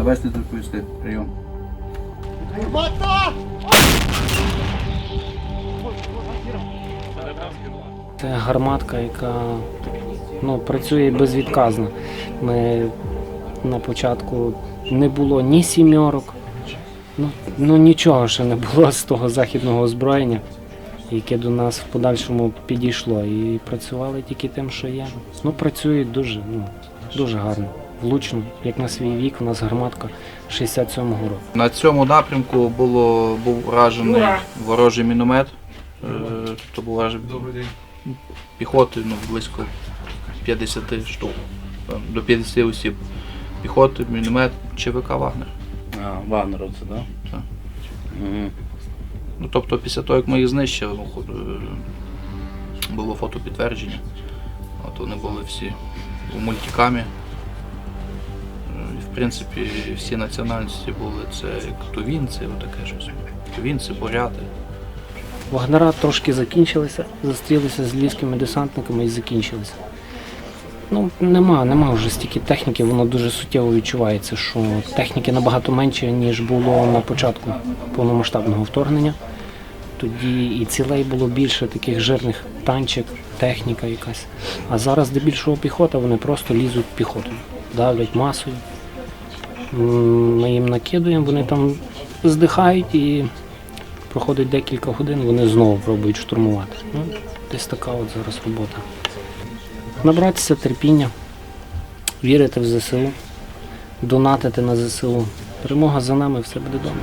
Навести відповісти. Прийом. Це гарматка, яка ну, працює безвідказно. Ми на початку не було ні сімьорок, ну, ну нічого ще не було з того західного озброєння, яке до нас в подальшому підійшло. І працювали тільки тим, що є. Ну, працюють дуже, ну, дуже гарно. Влучно, як на свій вік, у нас гарматка 67-го року. На цьому напрямку було, був вражений ворожий міномет. Е, То був вражений піхоти ну, близько 50 штук, до 50 осіб. Піхоти, міномет, ЧВК Вагнер. А, Вагнер це, так? Так. Угу. Ну, тобто після того, як ми їх знищили, ну, е, було фотопідтвердження. От вони були всі у мультикамі. В принципі, всі національності були це тувінці, отаке щось. Тувінці, буряти. Вагнера трошки закінчилися, зустрілися з львівськими десантниками і закінчилися. Ну, нема, нема вже стільки техніки, воно дуже суттєво відчувається, що техніки набагато менше, ніж було на початку повномасштабного вторгнення. Тоді і цілей було більше таких жирних танчик, техніка якась. А зараз здебільшого піхота, вони просто лізуть піхотою, давлять масою. Ми їм накидуємо, вони там здихають і проходить декілька годин, вони знову пробують штурмувати. Ну, Десь така от зараз робота. Набратися терпіння, вірити в ЗСУ, донатити на ЗСУ. Перемога за нами, все буде добре.